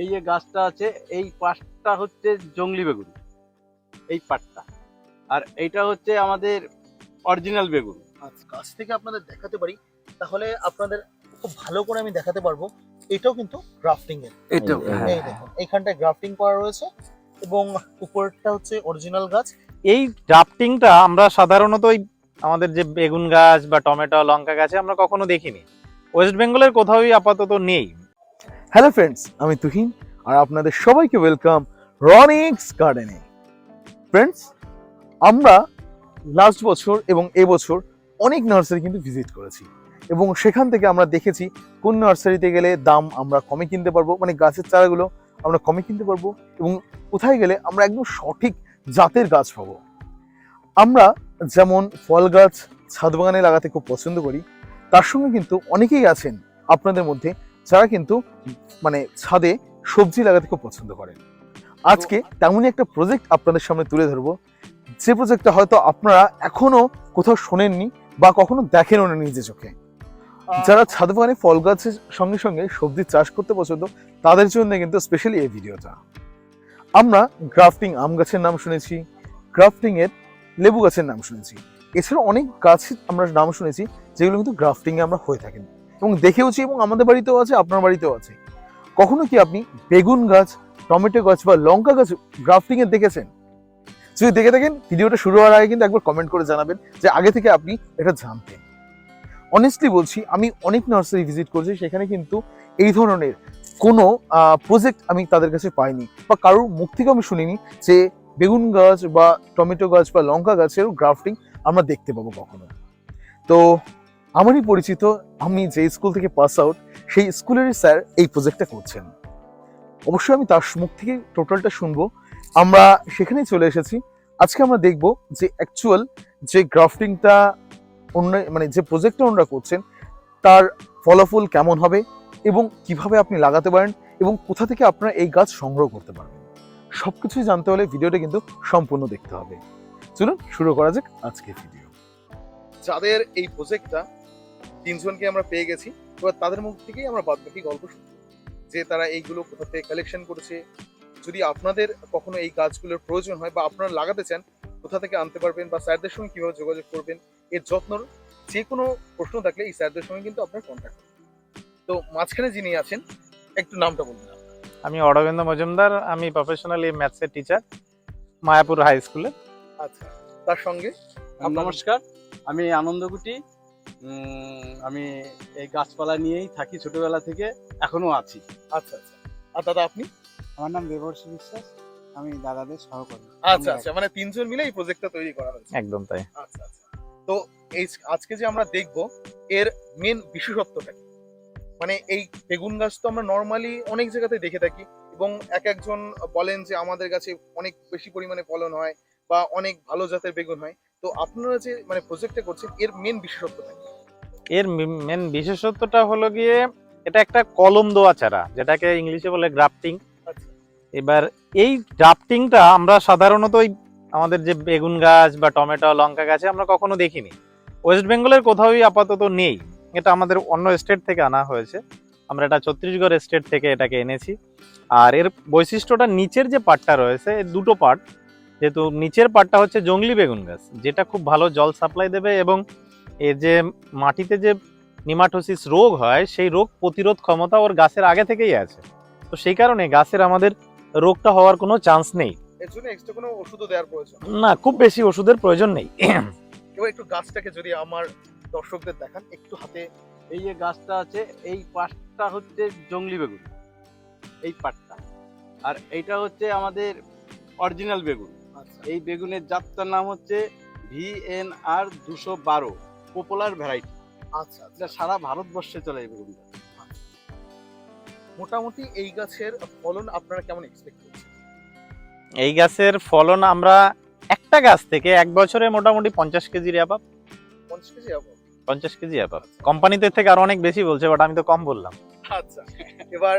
এই যে গাছটা আছে এই পাটটা হচ্ছে জংলি বেগুন। এই পাটটা। আর এইটা হচ্ছে আমাদের অরিজিনাল বেগুন। আচ্ছা কাছ থেকে আপনাদের দেখাতে পারি তাহলে আপনাদের খুব ভালো করে আমি দেখাতে পারব। এটাও কিন্তু গ্রাফটিং এর এটা হ্যাঁ। এই দেখুন এইখানটায় গ্রাফটিং করা রয়েছে এবং উপরটা হচ্ছে অরিজিনাল গাছ। এই ড্রাফটিংটা আমরা সাধারণত ওই আমাদের যে বেগুন গাছ বা টমেটো লঙ্কা গাছে আমরা কখনো দেখিনি। ওয়েস্ট বেঙ্গলের কোথাওই আপাতত নেই। হ্যালো ফ্রেন্ডস আমি তুহিন আর আপনাদের সবাইকে ওয়েলকাম রনিক্স গার্ডেনে ফ্রেন্ডস আমরা লাস্ট বছর এবং এবছর অনেক নার্সারি কিন্তু ভিজিট করেছি এবং সেখান থেকে আমরা দেখেছি কোন নার্সারিতে গেলে দাম আমরা কমে কিনতে পারব মানে গাছের চারাগুলো আমরা কমে কিনতে পারব এবং কোথায় গেলে আমরা একদম সঠিক জাতের গাছ পাবো। আমরা যেমন ফল গাছ ছাদ বাগানে লাগাতে খুব পছন্দ করি, তার সঙ্গে কিন্তু অনেকেই আছেন আপনাদের মধ্যে যারা কিন্তু মানে ছাদে সবজি লাগাতে খুব পছন্দ করেন। আজকে তেমনই একটা প্রজেক্ট আপনাদের সামনে তুলে ধরবো। যে প্রজেক্টটা হয়তো আপনারা এখনও কোথাও শোনেননি বা কখনো দেখেনও না নিজে চোখে। যারা ছাদ বাগানে ফল গাছের সঙ্গে সঙ্গে সবজি চাষ করতে পছন্দ তাদের জন্য কিন্তু স্পেশালি এই ভিডিওটা। আমরা গ্রাফটিং আম গাছের নাম শুনেছি গ্রাফটিং এর লেবু গাছের নাম শুনেছি। এছাড়া অনেক গাছের আমরা নাম শুনেছি যেগুলো কিন্তু গ্রাফটিং এ আমরা হয়ে থাকেন। এবং দেখেওছি এবং আমাদের বাড়িতেও আছে, আপনার বাড়িতেও আছে। কখনো কি আপনি বেগুন গাছ, টমেটো গাছ বা লঙ্কা গাছ গ্রাফটিং এ দেখেছেন? যদি দেখে থাকেন, ভিডিওটা শুরু হওয়ার আগে কিন্তু একবার কমেন্ট করে জানাবেন যে আগে থেকে আপনি এটা জানতেন। অনেস্টলি বলছি, আমি অনেক নার্সারি ভিজিট করেছি, সেখানে কিন্তু এই ধরনের কোনো প্রজেক্ট আমি তাদের কাছে পাইনি বা কারোর মুখ থেকে আমি শুনিনি যে বেগুন গাছ বা টমেটো গাছ বা লঙ্কা গাছেরও গ্রাফটিং আমরা দেখতে পাবো কখনো। তো আমারই পরিচিত, আমি যে স্কুল থেকে পাস আউট সেই স্কুলেরই স্যার এই প্রজেক্টটা করছেন। অবশ্যই আমি তার মুখ থেকে টোটালটা শুনব। আমরা সেখানেই চলে এসেছি। আজকে আমরা দেখব যে অ্যাকচুয়াল যে গ্রাফটিংটা অন্য মানে যে প্রজেক্টটা ওনারা করছেন, তার ফলাফল কেমন হবে এবং কীভাবে আপনি লাগাতে পারেন এবং কোথা থেকে আপনারা এই গাছ সংগ্রহ করতে পারবেন। সবকিছুই জানতে হলে ভিডিওটা কিন্তু সম্পূর্ণ দেখতে হবে। চলুন শুরু করা যাক আজকের ভিডিও যাদের এই প্রজেক্টটা তিনজনকে আমরা পেয়ে গেছি। এবার তাদের মুখ থেকেই আমরা বাদ বাকি গল্প শুনব। যে তারা এইগুলো কোথা থেকে কালেকশন করেছে। যদি আপনাদের কখনো এই গাছগুলোর প্রয়োজন হয় বা আপনারা লাগাতে চান কোথা থেকে আনতে পারবেন বা স্যারদের সঙ্গে কীভাবে যোগাযোগ করবেন এর যত্নর যে কোনো প্রশ্ন থাকলে এই স্যারদের সঙ্গে কিন্তু আপনার কন্ট্যাক্ট তো মাঝখানে যিনি আছেন একটু নামটা বলুন। আমি অরবিন্দ মজুমদার আমি প্রফেশনালি ম্যাথসের টিচার মায়াপুর হাই স্কুলে আচ্ছা তার সঙ্গে নমস্কার আমি আনন্দকুটি আমি এই গাছপালা নিয়েই থাকি ছোটবেলা থেকে এখনও আছি। আচ্ছা আচ্ছা। আর দাদা আপনি? আমার নাম দেবর্ষী বিশ্বাস আমি দাদাদের সহকর্মী। আচ্ছা আচ্ছা মানে তিনজন মিলে এই প্রজেক্টটা তৈরি করা হয়েছে। একদম তাই। আচ্ছা আচ্ছা। তো এই আজকে যে আমরা দেখব এর মেন বিশেষত্বটা কি? মানে এই বেগুন গাছ তো আমরা নর্মালি অনেক জায়গাতে দেখে থাকি এবং এক একজন বলেন যে আমাদের কাছে অনেক বেশি পরিমাণে ফলন হয় বা অনেক ভালো জাতের বেগুন হয়। তো আপনারা যে মানে প্রজেক্টটা করছেন এর মেন বিশেষত্বটা এর মেন বিশেষত্বটা হলো গিয়ে এটা একটা কলম দোয়া চারা যেটাকে ইংলিশে বলে গ্রাফটিং আচ্ছা। এবার এই গ্রাফটিংটা আমরা সাধারণত ওই আমাদের যে বেগুন গাছ বা টমেটো লঙ্কা গাছে আমরা কখনো দেখিনি। ওয়েস্ট বেঙ্গলের কোথাওই আপাতত নেই। এটা আমাদের অন্য স্টেট থেকে আনা হয়েছে। আমরা এটা ছত্তিশগড় স্টেট থেকে এটাকে এনেছি। আর এর বৈশিষ্ট্যটা নিচের যে পার্টটা রয়েছে এর দুটো পার্ট যেহেতু নিচের পাটটা হচ্ছে জংলি বেগুন গাছ যেটা খুব ভালো জল সাপ্লাই দেবে এবং এর যে মাটিতে যে নিমাটোসিস রোগ হয় সেই রোগ প্রতিরোধ ক্ষমতা ওর গাছের আগে থেকেই আছে। তো সেই কারণে গাছের আমাদের রোগটা হওয়ার কোনো চান্স নেই। এর জন্য এক্সট্রা কোনো ওষুধও দেওয়ার প্রয়োজন? না খুব বেশি ওষুধের প্রয়োজন নেই। একটু গাছটাকে যদি আমার দর্শকদের দেখান একটু হাতে। এই যে গাছটা আছে এই পাশটা হচ্ছে জংলি বেগুন। এই পাটটা। আর এইটা হচ্ছে আমাদের অরিজিনাল বেগুন। এই বেগুনের জাতটার নাম হচ্ছে ভিএন আর দুশো বারো পপুলার ভ্যারাইটি। আচ্ছা আচ্ছা। এটা সারা ভারতবর্ষে চলে এই বেগুনটা। মোটামুটি এই গাছের ফলন আপনারা কেমন এক্সপেক্ট করছেন? এই গাছের ফলন আমরা একটা গাছ থেকে এক বছরে মোটামুটি পঞ্চাশ কেজির অ্যাপাপ পঞ্চাশ কেজি যাব পঞ্চাশ কেজি অ্যাপাপ কোম্পানিতে থেকে আরও অনেক বেশি বলছে বাট আমি তো কম বললাম। আচ্ছা। এবার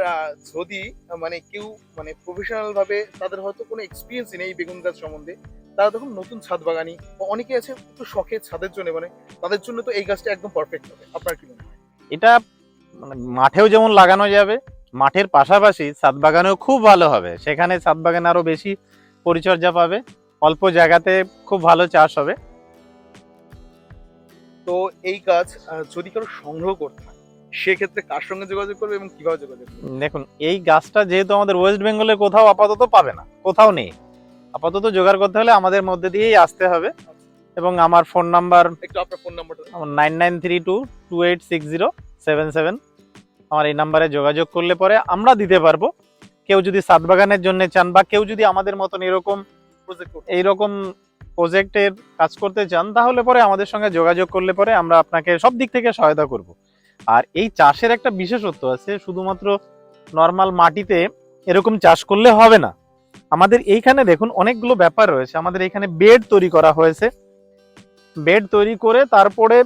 যদি মানে কেউ মানে প্রফেশনাল ভাবে তাদের হয়তো কোনো এক্সপিরিয়েন্স নেই এই বেগুন গাছ সম্বন্ধে তারা তখন নতুন ছাদ বাগানি বা অনেকে আছে একটু শখে ছাদের জন্য মানে তাদের জন্য তো এই গাছটা একদম পারফেক্ট হবে। আপনার কি মনে হয়? এটা মানে মাঠেও যেমন লাগানো যাবে মাঠের পাশাপাশি ছাদ বাগানেও খুব ভালো হবে। সেখানে ছাদ বাগানে আরও বেশি পরিচর্যা পাবে অল্প জায়গাতে খুব ভালো চাষ হবে। তো এই গাছ যদি কারও সংগ্রহ করতে হয় সেক্ষেত্রে কার সঙ্গে যোগাযোগ করবে এবং কীভাবে যোগাযোগ করবে? দেখুন এই গাছটা যেহেতু আমাদের ওয়েস্ট বেঙ্গলে কোথাও আপাতত পাবে না কোথাও নেই। আপাতত জোগাড় করতে হলে আমাদের মধ্যে দিয়েই আসতে হবে। এবং আমার ফোন নাম্বার একটু আপনার ফোন নাম্বারটা nine nine three two two eight six zero seven seven. আমার এই নাম্বারে যোগাযোগ করলে পরে আমরা দিতে পারব। কেউ যদি সাত বাগানের জন্য চান বা কেউ যদি আমাদের মতন এরকম প্রজেক্ট এইরকম প্রজেক্টের কাজ করতে চান তাহলে পরে আমাদের সঙ্গে যোগাযোগ করলে পরে আমরা আপনাকে সব দিক থেকে সহায়তা করব। আর এই চাষের একটা বিশেষত্ব আছে, শুধুমাত্র নর্মাল মাটিতে এরকম চাষ করলে হবে না। আমাদের এইখানে দেখুন অনেকগুলো ব্যাপার রয়েছে। আমাদের এখানে বেড তৈরি করা হয়েছে। বেড তৈরি করে তারপরে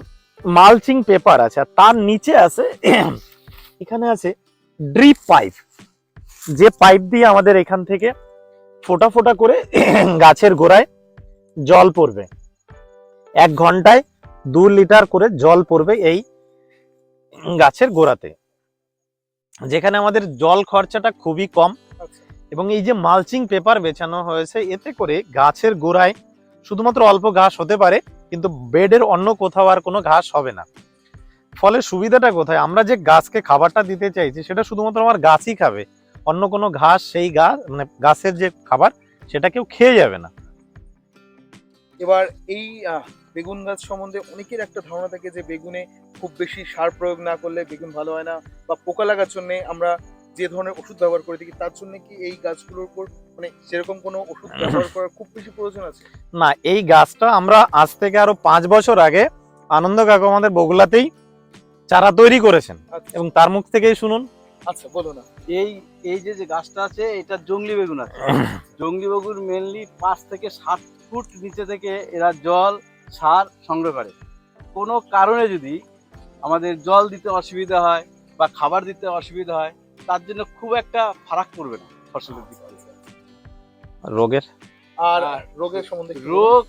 মালচিং পেপার আছে। আর তার নিচে আছে, এখানে আছে ড্রিপ পাইপ যে পাইপ দিয়ে আমাদের এখান থেকে ফোটা ফোটা করে গাছের গোড়ায় জল পড়বে। এক ঘন্টায় দু লিটার করে জল পড়বে এই গাছের গোড়াতে। যেখানে আমাদের জল খরচাটা খুবই কম আচ্ছা। এবং এই যে মালচিং পেপার বেছানো হয়েছে এতে করে গাছের গোড়ায় শুধুমাত্র অল্প ঘাস হতে পারে কিন্তু বেডের অন্য কোথাও আর কোনো ঘাস হবে না। ফলে সুবিধাটা কোথায়? আমরা যে গাছকে খাবারটা দিতে চাইছি সেটা শুধুমাত্র আমার গাছই খাবে। অন্য কোনো ঘাস সেই গাছ মানে গাছের যে খাবার সেটা কেউ খেয়ে যাবে না। এবার এই বেগুন গাছ সম্বন্ধে অনেকের একটা ধারণা থাকে যে বেগুনে খুব বেশি সার প্রয়োগ না করলে বেগুন ভালো হয় না বা পোকা লাগার জন্য আমরা যে ধরনের ওষুধ ব্যবহার করে থাকি তার জন্য কি এই গাছগুলোর উপর মানে সেরকম কোনো ওষুধ ব্যবহার করার খুব বেশি প্রয়োজন আছে? না এই গাছটা আমরা আজ থেকে আরও পাঁচ বছর আগে আনন্দ কাকু আমাদের বগুলাতেই চারা তৈরি করেছেন। আচ্ছা। এবং তার মুখ থেকেই শুনুন। আচ্ছা বলো না। এই এই যে যে গাছটা আছে এটা জঙ্গলি বেগুন আছে। জঙ্গলি বেগুন মেনলি পাঁচ থেকে সাত ফুট নিচে থেকে এরা জল সার সংগ্রহ করে। কোনো কারণে যদি আমাদের জল দিতে অসুবিধা হয় বা খাবার দিতে অসুবিধা হয় তার জন্য খুব একটা ফারাক পড়বে না ফসলের দিক থেকে। রোগের? আর আর রোগের সম্বন্ধে রোগ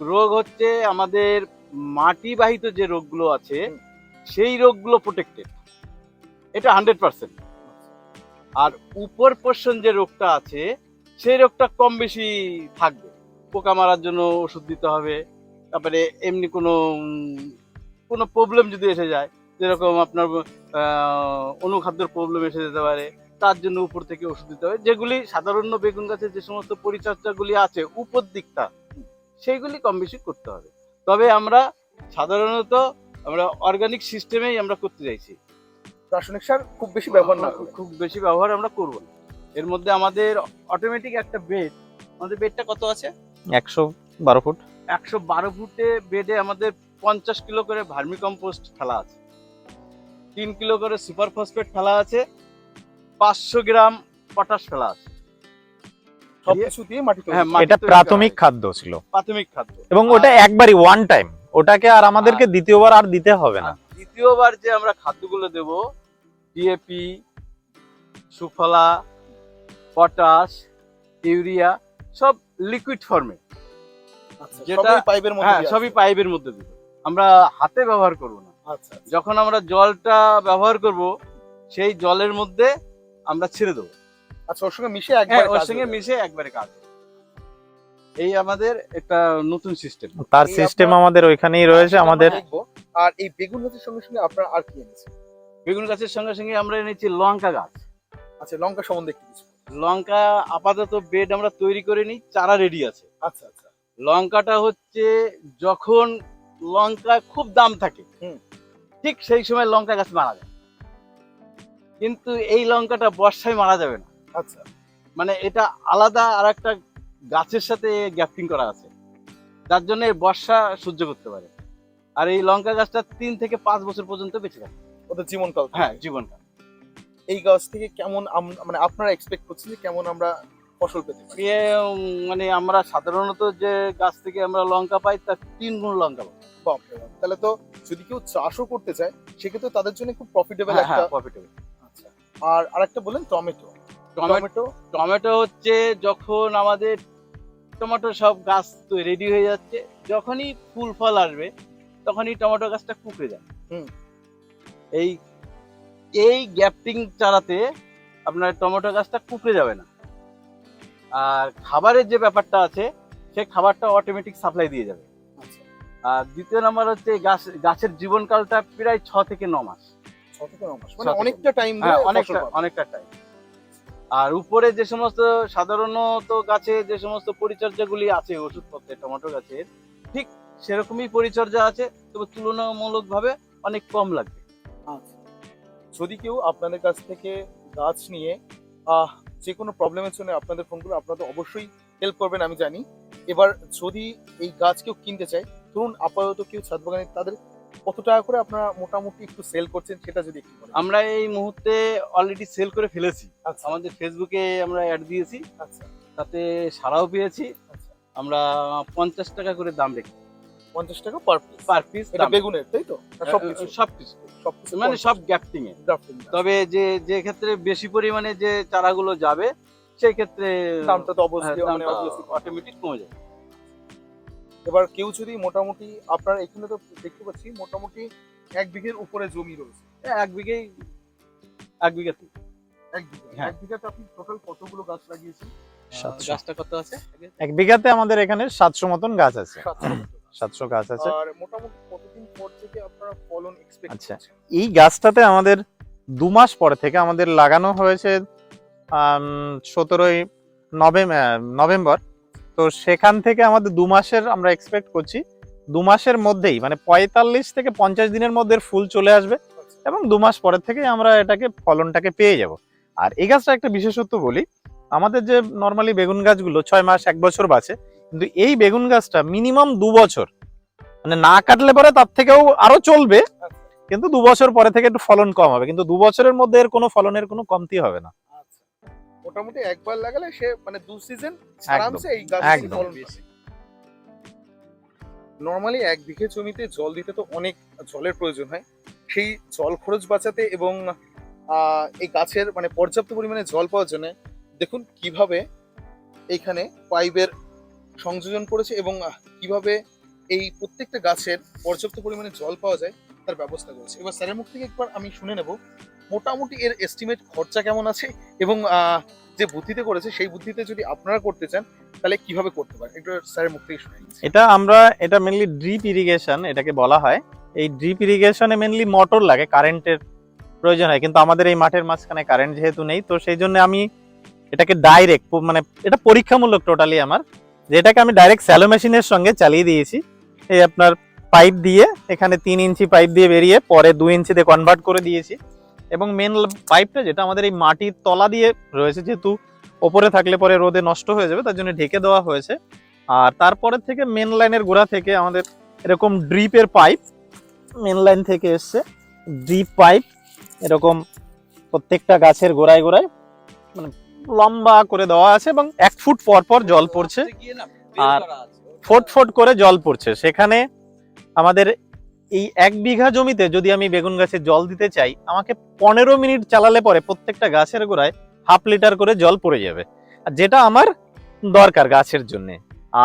রোগ হচ্ছে আমাদের মাটি বাহিত যে রোগগুলো আছে সেই রোগগুলো প্রোটেক্টেড এটা হান্ড্রেড পার্সেন্ট আর উপর পোর্শন যে রোগটা আছে সেই রোগটা কম বেশি থাকবে। পোকা মারার জন্য ওষুধ দিতে হবে তারপরে এমনি কোনো কোনো প্রবলেম যদি এসে যায় যেরকম আপনার অনুখাদ্যর প্রবলেম এসে যেতে পারে তার জন্য উপর থেকে ওষুধ দিতে হবে। যেগুলি সাধারণ বেগুন গাছের যে সমস্ত পরিচর্যাগুলি আছে উপর দিকটা সেইগুলি কম বেশি করতে হবে। তবে আমরা সাধারণত আমরা অর্গানিক সিস্টেমেই আমরা করতে চাইছি। রাসায়নিক সার খুব বেশি ব্যবহার না খুব- খুব বেশি ব্যবহার আমরা করব না। এর মধ্যে আমাদের অটোমেটিক একটা বেড আমাদের বেডটা কত আছে? একশো বারো ফুট। একশো বারো ফুটে বেডে আমাদের পঞ্চাশ কিলো করে ভার্মি কম্পোস্ট ফেলা আছে। তিন কিলো করে সুপার ফসফেট ফেলা আছে পাঁচশো গ্রাম পটাশ ফেলা আছে। হ্যাঁ, এটা প্রাথমিক খাদ্য ছিল। প্রাথমিক খাদ্য। এবং ওটা একবারই ওয়ান টাইম ওটাকে আর আমাদেরকে দ্বিতীয়বার আর দিতে হবে না। দ্বিতীয়বার যে আমরা খাদ্যগুলো দেব ডিএপি সুফলা পটাশ ইউরিয়া সব লিকুইড ফর্মে যেটা- পাইপের মধ্যে হ্যাঁ সবই পাইপের মধ্যে দেব আমরা হাতে ব্যবহার করব না। আচ্ছা আচ্ছা। যখন আমরা জলটা ব্যবহার করব সেই জলের মধ্যে আমরা ছেড়ে দেবো। আচ্ছা ওর সঙ্গে মিশে হ্যাঁ একবার ওর সঙ্গে মিশে একবারে কাজ এই আমাদের একটা নতুন সিস্টেম তার সিস্টেম আমাদের ওইখানেই রয়েছে আমাদের আর এই বেগুন গাছের সঙ্গে সঙ্গে আপনার আর কি এনেছে বেগুন গাছের সঙ্গে সঙ্গে আমরা এনেছি লঙ্কা গাছ। আচ্ছা লঙ্কা সম্বন্ধে একটু কিছু লঙ্কা আপাতত বেড আমরা তৈরি করে নিই চারা রেডি আছে। আচ্ছা আচ্ছা। লঙ্কাটা হচ্ছে যখন লঙ্কা খুব দাম থাকে ঠিক সেই সময় লঙ্কা গাছ মারা যায়। কিন্তু এই লঙ্কাটা বর্ষায় মারা যাবে না। আচ্ছা। মানে এটা আলাদা আর একটা গাছের সাথে গ্যাপটিং করা আছে। যার জন্য বর্ষা সহ্য করতে পারে। আর এই লঙ্কা গাছটা তিন থেকে পাঁচ বছর পর্যন্ত বেঁচে থাকে। ওদের জীবনকাল হ্যাঁ জীবনকাল। এই গাছ থেকে কেমন মানে আপনারা এক্সপেক্ট করছেন যে কেমন আমরা ফসল পেতে পারি। মানে আমরা সাধারণত যে গাছ থেকে আমরা লঙ্কা পাই তার তিন গুণ লঙ্কা পাই বাপরে বাপ। তাহলে তো যদি কেউ চাষও করতে চায় সেক্ষেত্রে তাদের জন্য খুব প্রফিটেবল হ্যাঁ একটা হ্যাঁ প্রফিটেবল আচ্ছা আর আরেকটা বলেন টমেটো। Tomato tomato? হচ্ছে যখন আমাদের টমেটো সব গাছ তো রেডি হয়ে যাচ্ছে যখনই ফুল ফল আসবে তখনই টমেটো গাছটা কুকড়ে যায়। হুম। এই এই গ্যাপটিং চারাতে আপনার টমেটো গাছটা কুকড়ে যাবে না। আর খাবারের যে ব্যাপারটা আছে সেই খাবারটা অটোমেটিক সাপ্লাই দিয়ে যাবে। আচ্ছা। আর দ্বিতীয় নাম্বার হচ্ছে গাছ গাছের জীবনকালটা প্রায় ছ থেকে ন মাস। ছ থেকে ন মাস। মানে অনেকটা টাইম হ্যাঁ অনেকটা অনেকটা টাইম আর উপরে যে সমস্ত সাধারণত গাছে যে সমস্ত পরিচর্যাগুলি আছে ওষুধপত্রে টমেটো গাছের ঠিক সেরকমই পরিচর্যা আছে তবে তুলনামূলকভাবে অনেক কম লাগবে। আচ্ছা। যদি কেউ আপনাদের কাছ থেকে গাছ নিয়ে আহ, যে কোনো প্রবলেমের জন্য আপনাদের ফোন করলে আপনারা অবশ্যই হেল্প করবেন আমি জানি। এবার যদি এই গাছ কেউ কিনতে চায় ধরুন আপাতত কেউ ছাদ বাগানে তাদের কত টাকা করে আপনারা মোটামুটি একটু সেল করছেন সেটা যদি একটু আমরা এই মুহূর্তে অলরেডি সেল করে ফেলেছি। আচ্ছা। আমাদের ফেসবুকে আমরা অ্যাড দিয়েছি। আচ্ছা। তাতে সাড়াও পেয়েছি। আচ্ছা। আমরা পঞ্চাশ টাকা করে দাম রেখেছি। পঞ্চাশ টাকা পার পিস পার পিস এটা বেগুনের তাই তো? সব কিছু সব কিছু। সব কিছু মানে সব গ্যাপটিং এ। তবে যে যে ক্ষেত্রে বেশি পরিমাণে যে চারাগুলো যাবে সেই ক্ষেত্রে দামটা তো অবশ্যই মানে অটোমেটিক কমে যাবে। এবার কেউ যদি মোটামুটি আপনার এখানে তো দেখতে পাচ্ছি মোটামুটি এক বিঘের উপরে জমি রয়েছে। এক বিঘেই এক বিঘাতে এক বিঘা। হ্যাঁ। এক বিঘাতে আপনি টোটাল কতগুলো গাছ লাগিয়েছেন। গাছটা কত আছে? এক বিঘাতে আমাদের এখানে সাতশো মতন গাছ আছে। সাতশো মতো গাছ। সাতশো গাছ আছে। আর মোটামুটি কতদিন পর থেকে আপনারা ফলন এক্সপেক্ট আচ্ছা। এই গাছটাতে আমাদের দু মাস পরে থেকে আমাদের লাগানো হয়েছে সতেরোই নভেম্বর নভেম্বর। তো সেখান থেকে আমাদের দু মাসের আমরা এক্সপেক্ট করছি। দু মাসের মধ্যেই মানে পঁয়তাল্লিশ থেকে পঞ্চাশ দিনের মধ্যে ফুল চলে আসবে এবং দু মাস পরের থেকে আমরা এটাকে ফলনটাকে পেয়ে যাব। আর এই গাছটা একটা বিশেষত্ব বলি আমাদের যে নর্মালি বেগুন গাছগুলো ছয় মাস এক বছর বাঁচে কিন্তু এই বেগুন গাছটা মিনিমাম দু বছর। মানে না কাটলে পরে তার থেকেও আরও চলবে কিন্তু দু বছর পরে থেকে একটু ফলন কম হবে। কিন্তু দু বছরের মধ্যে এর কোনো ফলনের কোনো কমতি হবে না। আচ্ছা। মোটামুটি একবার লাগালে সে মানে দু সিজন আরামসে এই গাছ। ফলন নর্মালি এক বিঘে জমিতে জল দিতে তো অনেক জলের প্রয়োজন হয়। সেই জল খরচ বাঁচাতে এবং আহ, এই গাছের মানে পর্যাপ্ত পরিমাণে জল পাওয়ার জন্য দেখুন কীভাবে এইখানে পাইপের সংযোজন করেছে এবং কীভাবে এই প্রত্যেকটা গাছের পর্যাপ্ত পরিমাণে জল পাওয়া যায় তার ব্যবস্থা করেছে। এবার স্যারের মুখ থেকে একবার আমি শুনে নেব, মোটামুটি এর এস্টিমেট খরচা কেমন আছে এবং যে বুদ্ধিতে করেছে সেই বুদ্ধিতে যদি আপনারা করতে চান, তাহলে কীভাবে করতে পারেন? একটু স্যারের মুখ থেকে শুনে এটা আমরা, এটা মেনলি ড্রিপ ইরিগেশন এটাকে বলা হয়। এই ড্রিপ ইরিগেশনে মেনলি মোটর লাগে কারেন্টের প্রয়োজন হয়। কিন্তু আমাদের এই মাঠের মাঝখানে কারেন্ট যেহেতু নেই, তো সেই জন্য আমি এটাকে ডাইরেক্ট মানে এটা পরীক্ষামূলক টোটালি আমার যেটাকে আমি ডাইরেক্ট স্যালো মেশিনের সঙ্গে চালিয়ে দিয়েছি। এই আপনার পাইপ দিয়ে, এখানে তিন ইঞ্চি পাইপ দিয়ে বেরিয়ে পরে দু ইঞ্চিতে কনভার্ট করে দিয়েছি। এবং মেন পাইপটা যেটা আমাদের এই মাটির তলা দিয়ে রয়েছে, যেহেতু ওপরে থাকলে পরে রোদে নষ্ট হয়ে যাবে, তার জন্য ঢেকে দেওয়া হয়েছে। আর তারপরে থেকে মেন লাইনের গোড়া থেকে আমাদের এরকম ড্রিপের পাইপ মেন লাইন থেকে এসছে। ড্রিপ পাইপ এরকম প্রত্যেকটা গাছের গোড়ায় গোড়ায় মানে লম্বা করে দেওয়া আছে এবং এক ফুট পর পর জল পড়ছে। আর ফোট ফোট করে জল পড়ছে। সেখানে আমাদের এই এক বিঘা জমিতে যদি আমি বেগুন গাছে জল দিতে চাই আমাকে পনেরো মিনিট চালালে পরে প্রত্যেকটা গাছের গোড়ায় হাফ লিটার করে জল পড়ে যাবে। আর যেটা আমার দরকার গাছের জন্য।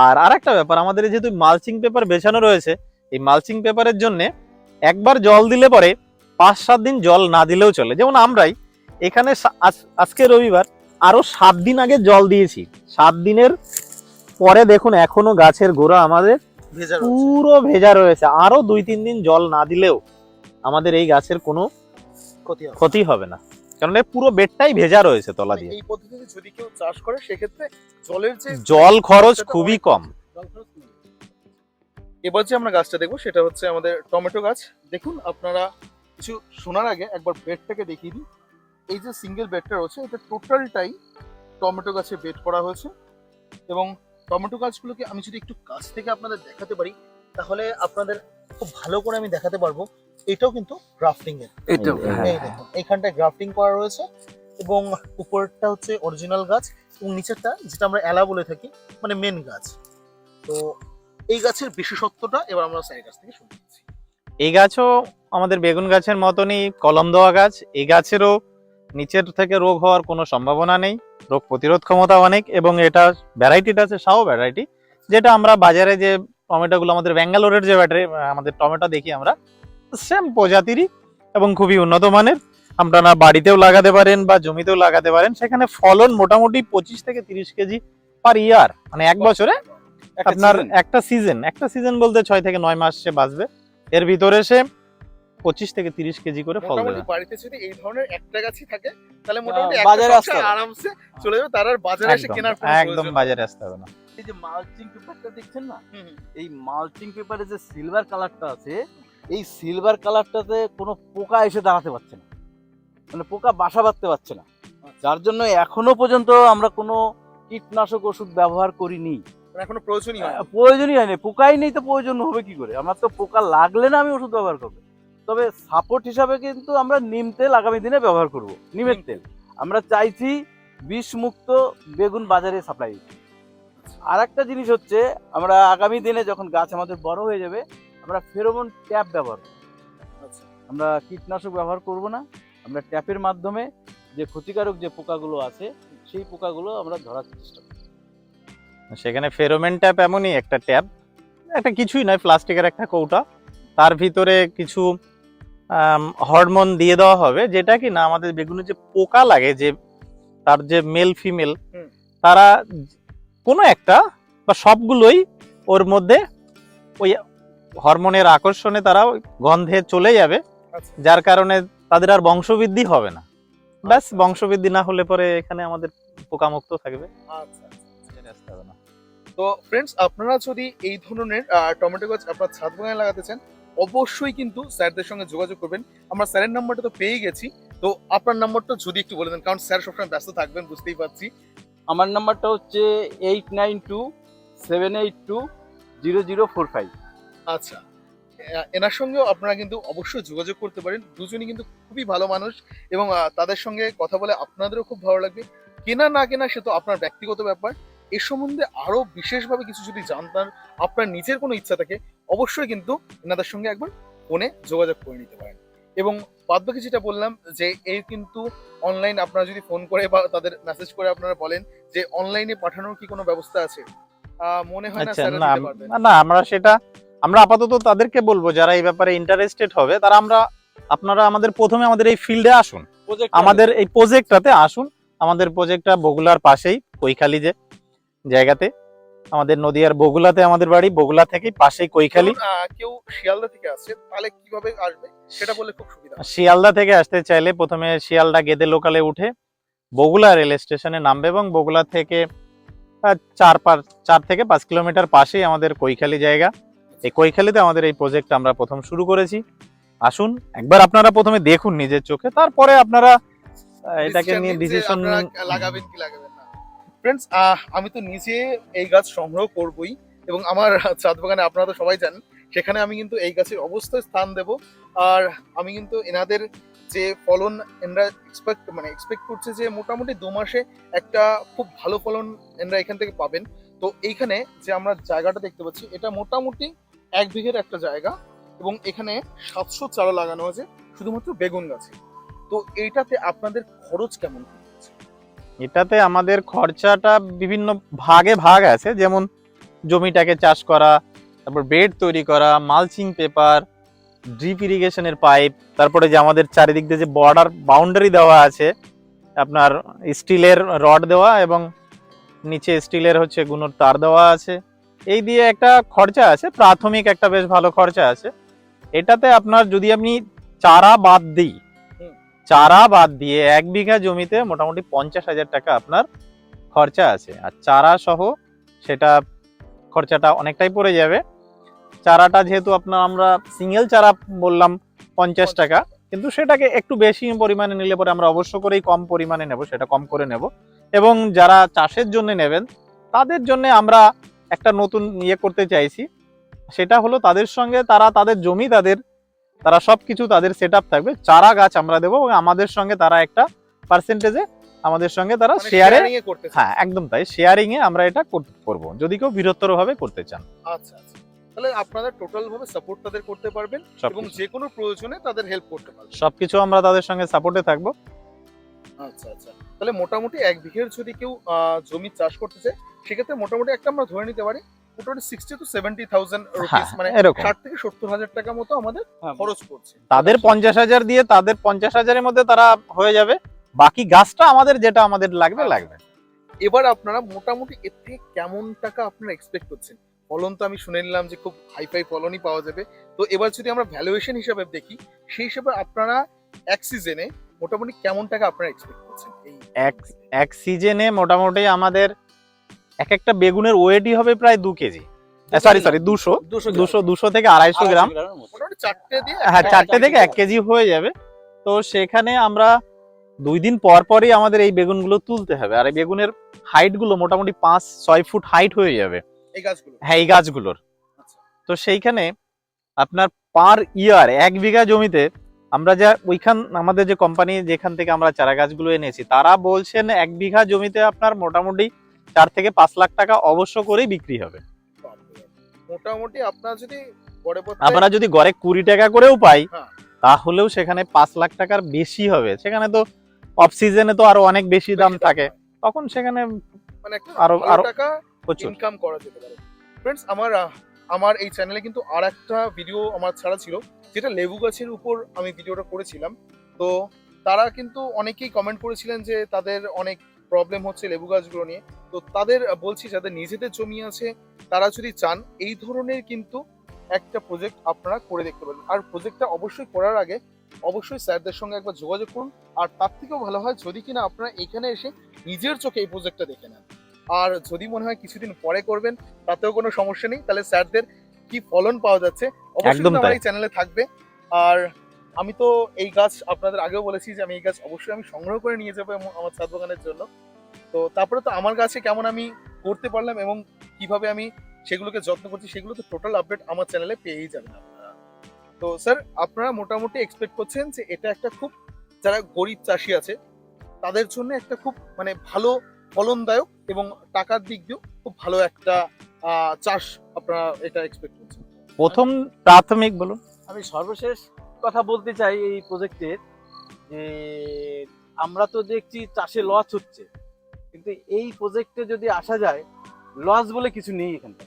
আর আর একটা ব্যাপার আমাদের যেহেতু মালচিং পেপার বেছানো রয়েছে এই মালচিং পেপারের জন্য একবার জল দিলে পরে পাঁচ সাত দিন জল না দিলেও চলে। যেমন আমরাই এখানে আজকে রবিবার আরও সাত দিন আগে জল দিয়েছি। সাত দিনের পরে দেখুন এখনও গাছের গোড়া আমাদের পুরো ভেজা রয়েছে। আরও দুই তিন দিন জল না দিলেও আমাদের এই গাছের কোনো ক্ষতি হবে না। কারণ পুরো বেডটাই ভেজা রয়েছে তলা মানে দিয়ে। এই পদ্ধতিতে যদি কেউ চাষ করে সেক্ষেত্রে জলের যে জল খরচ খুবই কম এবার যে আমরা গাছটা দেখব সেটা হচ্ছে আমাদের টমেটো গাছ। দেখুন আপনারা কিছু শোনার আগে একবার বেডটাকে দেখিয়ে দিই। এই যে সিঙ্গেল বেডটা রয়েছে এটা টোটালটাই টমেটো গাছে বেড করা হয়েছে। এবং টমেটো গাছগুলোকে আমি যদি একটু কাছ থেকে আপনাদের দেখাতে পারি তাহলে আপনাদের খুব ভালো করে আমি দেখাতে পারব। এটাও কিন্তু গ্রাফটিং এর। এটা হ্যাঁ। দেখুন এইখানটায় গ্রাফটিং করা রয়েছে এবং উপরটা হচ্ছে অরিজিনাল গাছ এবং নিচেরটা যেটা আমরা এলা বলে থাকি মানে মেন গাছ। তো এই গাছের বিশেষত্বটা এবার আমরা স্যারের কাছ থেকে শুনে নিচ্ছি এই গাছও আমাদের বেগুন গাছের মতনই কলম দেওয়া গাছ এই গাছেরও নিচের থেকে রোগ হওয়ার কোনো সম্ভাবনা নেই। রোগ প্রতিরোধ ক্ষমতা অনেক এবং এটা ভ্যারাইটিটা আছে সাও ভ্যারাইটি যেটা আমরা বাজারে যে টমেটোগুলো আমাদের ব্যাঙ্গালোরের যে ব্যাটারি আমাদের টমেটো দেখি আমরা সেম প্রজাতিরই এবং খুবই উন্নত মানের। আপনারা বাড়িতেও লাগাতে পারেন বা জমিতেও লাগাতে পারেন সেখানে ফলন মোটামুটি পঁচিশ থেকে তিরিশ কেজি পার ইয়ার মানে এক বছরে আপনার একটা সিজন একটা সিজন বলতে ছয় থেকে নয় মাস সে বাঁচবে। এর ভিতরে সে পঁচিশ থেকে তিরিশ কেজি করে ফল মোটামুটি দেবে। বাড়িতে যদি এই ধরনের একটা গাছই থাকে তাহলে মোটামুটি বাজারে আসতে। আরামসে চলে যাবে তার আর বাজারে এসে একদম কেনার একদম বাজারে আসতে হবে না। এই যে মালচিং পেপারটা দেখছেন না। এই মালচিং পেপারে যে সিলভার কালারটা আছে এই সিলভার কালারটাতে কোনো পোকা এসে দাঁড়াতে পারছে না। মানে পোকা বাসা বাঁধতে পারছে না। যার জন্য এখনও পর্যন্ত আমরা কোনো কীটনাশক ওষুধ ব্যবহার করিনি। মানে এখনও প্রয়োজনই হয় না। প্রয়োজনই হয়নি। পোকাই নেই তো প্রয়োজন হবে কি করে? আমার তো পোকা লাগলে না আমি ওষুধ ব্যবহার করব। তবে সাপোর্ট হিসাবে কিন্তু আমরা নিম তেল আগামী দিনে ব্যবহার করব। নিমের তেল। আমরা চাইছি বিষ মুক্ত বেগুন বাজারে সাপ্লাই আর একটা জিনিস হচ্ছে আমরা আগামী দিনে যখন গাছ আমাদের বড় হয়ে যাবে আমরা ফেরোমন ট্যাপ ব্যবহার করব। আচ্ছা। আমরা কীটনাশক ব্যবহার করব না। আমরা ট্যাপের মাধ্যমে যে ক্ষতিকারক যে পোকাগুলো আছে সেই পোকাগুলো আমরা ধরার চেষ্টা করব। সেখানে ফেরোমেন ট্যাপ এমনই একটা ট্যাপ। একটা কিছুই নয় প্লাস্টিকের একটা কৌটা। তার ভিতরে কিছু হরমোন দিয়ে দেওয়া হবে যেটা কি না আমাদের বেগুনে যে পোকা লাগে যে তার যে মেল ফিমেল তারা কোনো একটা বা সবগুলোই ওর মধ্যে ওই হরমোনের আকর্ষণে তারা গন্ধে চলে যাবে আচ্ছা। যার কারণে তাদের আর বংশবৃদ্ধি হবে না। ব্যাস বংশবৃদ্ধি না হলে পরে এখানে আমাদের পোকামুক্ত থাকবে। আচ্ছা আচ্ছা। তো ফ্রেন্ডস আপনারা যদি এই ধরনের টমেটো গাছ আপনার ছাদ বাগানে লাগাতে চান অবশ্যই কিন্তু স্যারদের সঙ্গে যোগাযোগ করবেন। আমরা স্যারের নাম্বারটা তো পেয়ে গেছি। তো আপনার নাম্বারটা যদি একটু বলে দেন কারণ স্যার সবসময় ব্যস্ত থাকবেন বুঝতেই পারছি। আমার নাম্বারটা হচ্ছে eight nine two seven eight two zero zero four five. আচ্ছা। এনার সঙ্গেও আপনারা কিন্তু অবশ্যই যোগাযোগ করতে পারেন। দুজনই কিন্তু খুবই ভালো মানুষ এবং তাদের সঙ্গে কথা বলে আপনাদেরও খুব ভালো লাগবে। কেনা না কেনা সে তো আপনার ব্যক্তিগত ব্যাপার। এ সম্বন্ধে আরও বিশেষভাবে কিছু যদি জানতার আপনার নিজের কোনো ইচ্ছা থাকে অবশ্যই কিন্তু এনাদের সঙ্গে একবার ফোনে যোগাযোগ করে নিতে পারেন। এবং বাদবাকি যেটা বললাম যে এই কিন্তু অনলাইন আপনারা যদি ফোন করে বা তাদের মেসেজ করে আপনারা বলেন যে অনলাইনে পাঠানোর কি কোনো ব্যবস্থা আছে? আহ, মনে হয় না আচ্ছা স্যাররা না না আমরা সেটা আমরা আপাতত তাদেরকে বলব যারা এই ব্যাপারে ইন্টারেস্টেড হবে তারা আমরা আপনারা আমাদের প্রথমে আমাদের এই ফিল্ডে আসুন। আমাদের এই প্রজেক্টটাতে আসুন। আমাদের প্রজেক্টটা বগুলার পাশেই কৈখালি যে জায়গাতে। আমাদের নদিয়ার বগুলাতে আমাদের বাড়ি বগুলা থেকেই পাশেই কৈখালি। কেউ শিয়ালদা থেকে আসছে তাহলে কীভাবে আসবে? সেটা বললে খুব সুবিধা শিয়ালদা থেকে আসতে চাইলে প্রথমে শিয়ালদা গেদে লোকালে উঠে বগুলা রেল স্টেশনে নামবে এবং বগুলা থেকে চার পাঁচ চার থেকে পাঁচ কিলোমিটার পাশেই আমাদের কৈখালি জায়গা। এই কৈখালিতে আমাদের এই প্রজেক্ট আমরা প্রথম শুরু করেছি। আসুন একবার আপনারা প্রথমে দেখুন নিজের চোখে তারপরে আপনারা এটাকে নিয়ে ডিসিশন লাগাবেন কি লাগাবেন ফ্রেন্ডস আমি তো নিজে এই গাছ সংগ্রহ করবই এবং আমার ছাদ বাগানে আপনারা তো সবাই জানেন, সেখানে আমি কিন্তু এই গাছের অবশ্যই স্থান দেব। আর আমি কিন্তু এনাদের যে ফলন এনরা এক্সপেক্ট মানে এক্সপেক্ট করছে যে মোটামুটি দু মাসে একটা খুব ভালো ফলন এনরা এখান থেকে পাবেন। তো এইখানে যে আমরা জায়গাটা দেখতে পাচ্ছি, এটা মোটামুটি এক বিঘের একটা জায়গা এবং এখানে সাতশো চারা লাগানো আছে, শুধুমাত্র বেগুন গাছে। তো এইটাতে আপনাদের খরচ কেমন? এটাতে আমাদের খরচাটা বিভিন্ন ভাগে ভাগ আছে, যেমন জমিটাকে চাষ করা, তারপর বেড তৈরি করা, মালচিং পেপার, ড্রিপ ইরিগেশনের পাইপ, তারপরে যে আমাদের চারিদিক দিয়ে যে বর্ডার বাউন্ডারি দেওয়া আছে, আপনার স্টিলের রড দেওয়া এবং নিচে স্টিলের হচ্ছে গুণর তার দেওয়া আছে এই দিয়ে একটা খরচা আছে, প্রাথমিক একটা বেশ ভালো খরচা আছে এটাতে আপনার যদি আপনি চারা বাদ দিই। চারা বাদ দিয়ে এক বিঘা জমিতে মোটামুটি পঞ্চাশ হাজার টাকা আপনার খরচা আছে। আর চারা সহ সেটা খরচাটা অনেকটাই পড়ে যাবে। চারাটা যেহেতু আপনার আমরা সিঙ্গেল চারা বললাম পঞ্চাশ টাকা কিন্তু সেটাকে একটু বেশি পরিমাণে নিলে পরে আমরা অবশ্য করেই কম পরিমাণে নেব সেটা কম করে নেব। এবং যারা চাষের জন্য নেবেন তাদের জন্য আমরা একটা নতুন ইয়ে করতে চাইছি। সেটা হলো তাদের সঙ্গে তারা তাদের জমি তাদের তারা সবকিছু তাদের সেট থাকবে। চারা গাছ আমরা দেবো এবং আমাদের সঙ্গে তারা একটা পার্সেন্টেজে আমাদের সঙ্গে তারা মানে শেয়ারে করতে হ্যাঁ একদম তাই। শেয়ারিং এ আমরা এটা করব। যদি কেউ বৃহত্তর ভাবে করতে চান। আচ্ছা আচ্ছা। তাহলে আপনারা টোটাল ভাবে সাপোর্ট তাদের করতে পারবেন এবং যে কোনো প্রয়োজনে তাদের হেল্প করতে পারবেন। সবকিছু আমরা তাদের সঙ্গে সাপোর্টে থাকব। আচ্ছা আচ্ছা। তাহলে মোটামুটি এক বিঘের যদি কেউ জমি চাষ করতে চায় সেক্ষেত্রে মোটামুটি একটা আমরা ধরে নিতে পারি মোটামুটি সিক্সটি টু সেভেন্টি থাউজেন্ড হ্যাঁ মানে এরকম। ষাট থেকে সত্তর হাজার টাকা মতো আমাদের হ্যাঁ, খরচ পড়ছে। তাদের পঞ্চাশ হাজার দিয়ে তাদের পঞ্চাশ হাজারের মধ্যে তারা হয়ে যাবে। বাকি গাছটা আমাদের যেটা আমাদের লাগবে লাগবে। এবার আপনারা মোটামুটি এর থেকে কেমন টাকা আপনারা এক্সপেক্ট করছেন? ফলন তো আমি শুনে নিলাম যে খুব হাই ফাই ফলনই পাওয়া যাবে। তো এবার যদি আমরা ভ্যালুয়েশন হিসাবে দেখি সেই হিসাবে আপনারা এক সিজনে মোটামুটি কেমন টাকা আপনারা এক্সপেক্ট করছেন? এই এক এক সিজনে মোটামুটি আমাদের এক একটা বেগুনের ওয়েটই হবে প্রায় দু কেজি। সরি সরি দুশো। দুশো দুশো দুশো থেকে আড়াইশো গ্রাম। মোটামুটি চারটে দিয়ে হ্যাঁ চারটে থেকে এক কেজি হয়ে যাবে। তো সেখানে আমরা দুই দিন পর পরই আমাদের এই বেগুনগুলো তুলতে হবে। আর এই বেগুনের হাইটগুলো মোটামুটি পাঁচ ছয় ফুট হাইট হয়ে যাবে। হ্যাঁ এই গাছগুলোর। আচ্ছা। তো সেইখানে আপনার পার ইয়ার এক বিঘা জমিতে আমরা যা ওইখান আমাদের যে কোম্পানি যেখান থেকে আমরা চারা গাছগুলো এনেছি তারা বলছেন এক বিঘা জমিতে আপনার মোটামুটি চার থেকে পাঁচ লাখ টাকা অবশ্য করেই বিক্রি হবে। মোটামুটি আপনার যদি আমরা যদি গড়ে কুড়ি টাকা করেও পাই হ্যাঁ। তাহলেও সেখানে পাঁচ লাখ টাকার বেশি হবে। সেখানে তো অফ সিজনে তো আরও অনেক বেশি দাম থাকে। তখন সেখানে মানে আরো- আরো- প্রচুর। ইনকাম করা যেতে পারে। ফ্রেন্ডস আমার আমার এই চ্যানেলে কিন্তু আর একটা ভিডিও আমার ছাড়া ছিল যেটা লেবু গাছের উপর আমি ভিডিওটা করেছিলাম। তো তারা কিন্তু অনেকেই কমেন্ট করেছিলেন যে তাদের অনেক প্রবলেম হচ্ছে লেবু গাছগুলো নিয়ে। তো তাদের বলছি যাদের নিজেদের জমি আছে তারা যদি চান এই ধরনের কিন্তু একটা প্রজেক্ট আপনারা করে দেখতে পারেন আর প্রজেক্টটা অবশ্যই করার আগে অবশ্যই স্যারদের সঙ্গে একবার যোগাযোগ করুন। আর তার থেকেও ভালো হয় যদি কিনা আপনারা এখানে এসে নিজের চোখে এই প্রজেক্টটা দেখে নেন। আর যদি মনে হয় কিছুদিন পরে করবেন তাতেও কোনো সমস্যা নেই। তাহলে স্যারদের কি ফলন পাওয়া যাচ্ছে অবশ্যই আমার এই চ্যানেলে থাকবে। আর আমি তো এই গাছ আপনাদের আগেও বলেছি যে আমি এই গাছ অবশ্যই আমি সংগ্রহ করে নিয়ে যাব এবং আমার ছাদ বাগানের জন্য। তো তারপরে তো আমার কাছে কেমন আমি করতে পারলাম এবং কীভাবে আমি সেগুলোকে যত্ন করছি সেগুলো তো টোটাল আপডেট আমার চ্যানেলে পেয়েই যাবেন আপনারা। তো স্যার আপনারা মোটামুটি এক্সপেক্ট করছেন যে এটা একটা খুব যারা গরিব চাষি আছে তাদের জন্য একটা খুব মানে ভালো ফলনদায়ক এবং টাকার দিক দিয়েও খুব ভালো একটা চাষ আপনারা এটা এক্সপেক্ট করছেন। প্রথম প্রাথমিক বলুন। আমি সর্বশেষ কথা বলতে চাই এই প্রজেক্টের যে আমরা তো দেখছি চাষে লস হচ্ছে। কিন্তু এই প্রজেক্টে যদি আসা যায় লস বলে কিছু নেই এখানটা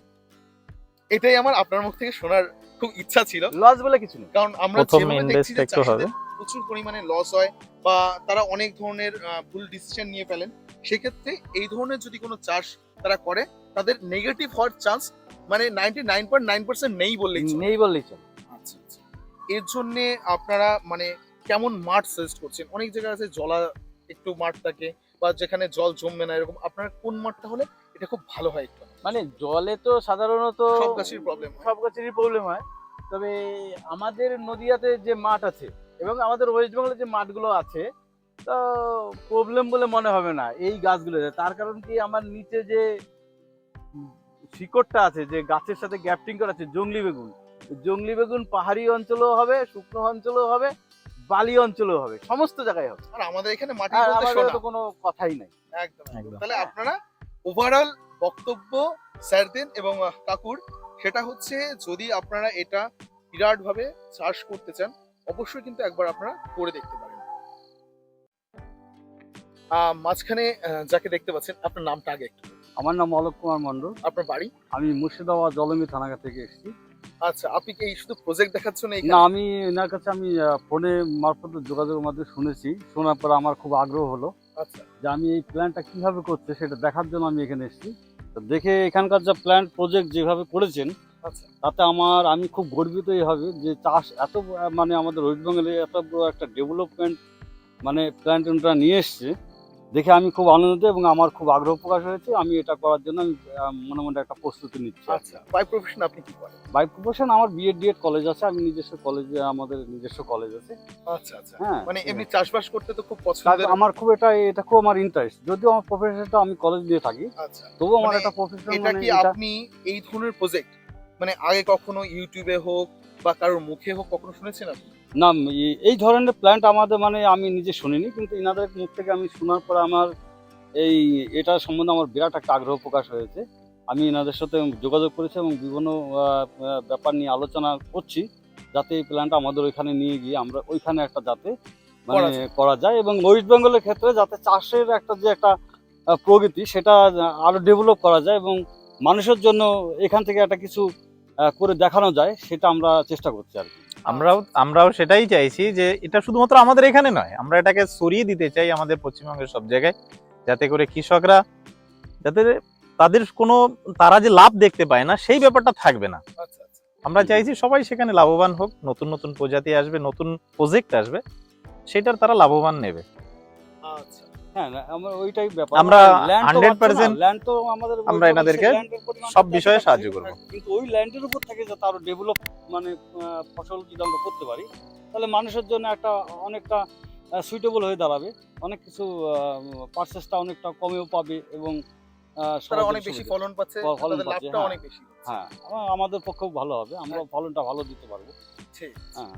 এটাই আমার আপনার মুখ থেকে শোনার খুব ইচ্ছা ছিল। লস বলে কিছু নেই। কারণ আমরা প্রথম যেভাবে দেখছি যে হবে। প্রচুর পরিমাণে লস হয় বা তারা অনেক ধরনের ভুল ডিসিশন নিয়ে ফেলেন। সেক্ষেত্রে এই ধরনের যদি কোনো চাষ তারা করে তাদের নেগেটিভ হওয়ার চান্স মানে ninety nine point nine percent নেই বললেই চলে। নেই বললেই চলে। আচ্ছা আচ্ছা। এর জন্য আপনারা মানে কেমন মাঠ সাজেস্ট করছেন? অনেক জায়গায় আছে জলা একটু মাঠ থাকে। বা যেখানে জল জমবে না এরকম আপনার কোন মাঠটা হলে এটা খুব ভালো হয় একটু? মানে জলে তো সাধারণত সব গাছের প্রবলেম সব গাছেরই প্রবলেম হয়। তবে আমাদের নদিয়াতে যে মাঠ আছে এবং আমাদের ওয়েস্ট বেঙ্গলে যে মাঠগুলো আছে তো প্রবলেম বলে মনে হবে না এই গাছগুলো তার কারণ কি আমার নিচে যে শিকড়টা আছে যে গাছের সাথে গ্যাপটিং করা আছে জংলি বেগুন। জংলি বেগুন পাহাড়ি অঞ্চলেও হবে শুকনো অঞ্চলেও হবে বালি অঞ্চলেও হবে সমস্ত জায়গায় হবে। আর আমাদের এখানে মাটি বলতে সোনা। তো কোনো কথাই নাই। একদম তাহলে আপনারা ওভারঅল বক্তব্য স্যারদের এবং কাকুর সেটা হচ্ছে যদি আপনারা এটা বিরাট ভাবে চাষ করতে চান অবশ্যই কিন্তু একবার আপনারা করে দেখতে পারেন। আহ, মাঝখানে যাকে দেখতে পাচ্ছেন আপনার নামটা আগে একটু আমার নাম অলোক কুমার মন্ডল আপনার বাড়ি? আমি মুর্শিদাবাদ জলমি থানাগা থেকে এসেছি। আচ্ছা আপনি কি শুধু প্রজেক্ট দেখার জন্য না আমি এনার কাছে আমি ফোনে মারফত যোগাযোগের মাধ্যমে শুনেছি। শোনার পর আমার খুব আগ্রহ হলো আচ্ছা। যে আমি এই প্ল্যানটা কীভাবে করছে সেটা দেখার জন্য আমি এখানে এসেছি। তো দেখে এখানকার যা প্ল্যান প্রজেক্ট যেভাবে করেছেন আচ্ছা। তাতে আমার আমি খুব গর্বিতই হবে যে চাষ এত মানে আমাদের ওয়েস্ট বেঙ্গলে এত বড় একটা ডেভেলপমেন্ট মানে প্ল্যান ওনারা নিয়ে এসছে। দেখে আমি খুব আনন্দিত এবং আমার খুব আগ্রহ প্রকাশ হয়েছে। আমি এটা করার জন্য আমি মনে মনে একটা প্রস্তুতি নিচ্ছি আচ্ছা বাই প্রফেশন আপনি কি করেন? বাই প্রফেশন আমার B Ed D Ed college আছে আমি নিজস্ব কলেজে আমাদের নিজস্ব কলেজ আছে। আচ্ছা আচ্ছা হ্যাঁ মানে এমনি চাষবাস করতে তো খুব কাজ পছন্দের আমার খুব এটা এটা খুব আমার ইন্টারেস্ট যদিও আমার প্রফেশনটা আমি কলেজ দিয়ে থাকি আচ্ছা তবুও আমার মানে একটা প্রফেশন এটা মানে কি আপনি এই ধরনের প্রজেক্ট মানে আগে কখনো ইউটিউবে হোক বা কারোর মুখে হোক কখনো শুনেছেন আপনি না এই- ধরনের প্ল্যান্ট আমাদের মানে আমি নিজে শুনিনি কিন্তু ইনাদের মুখ থেকে আমি শোনার পর আমার এই এটা সম্বন্ধে আমার বিরাট একটা আগ্রহ প্রকাশ হয়েছে আমি এনাদের সাথে যোগাযোগ করেছি এবং বিভিন্ন ব্যাপার নিয়ে আলোচনা করছি যাতে এই প্ল্যানটা আমাদের ওইখানে নিয়ে গিয়ে আমরা ওইখানে একটা যাতে মানে। করা যায় এবং ওয়েস্ট বেঙ্গলের ক্ষেত্রে যাতে চাষের একটা যে একটা প্রগতি সেটা আরও ডেভেলপ করা যায় এবং মানুষের জন্য এখান থেকে একটা কিছু করে দেখানো যায় সেটা আমরা চেষ্টা করছি আর কি। আমরাও আমরাও সেটাই চাইছি যে এটা শুধুমাত্র আমাদের এখানে নয় আমরা এটাকে সরিয়ে দিতে চাই আমাদের পশ্চিমবঙ্গের সব জায়গায় যাতে করে কৃষকরা যাতে তাদের কোনো তারা যে লাভ দেখতে পায় না সেই ব্যাপারটা থাকবে না। আচ্ছা আচ্ছা। আমরা চাইছি সবাই সেখানে লাভবান হোক নতুন নতুন প্রজাতি আসবে নতুন প্রজেক্ট আসবে সেটার তারা লাভবান নেবে। আচ্ছা। আমরা ওইটাই ব্যাপার। ল্যান্ড তো আমাদের আমরা এনাদেরকে সব বিষয়ে সাহায্য করব। কিন্তু ওই ল্যান্ডের উপর থেকে যাতে আরও ডেভেলপ মানে ফসল যদি আমরা করতে পারি তাহলে মানুষের জন্য একটা অনেকটা সুইটেবল হয়ে দাঁড়াবে। অনেক কিছু পার্সেসটা অনেকটা কমেও পাবে এবং তারা অনেক বেশি ফলন পাচ্ছে ফলন লাভটা হ্যাঁ। অনেক বেশি হ্যাঁ আমাদের পক্ষেও ভালো হবে আমরা ফলনটা ভালো দিতে পারব। ঠিক। হ্যাঁ।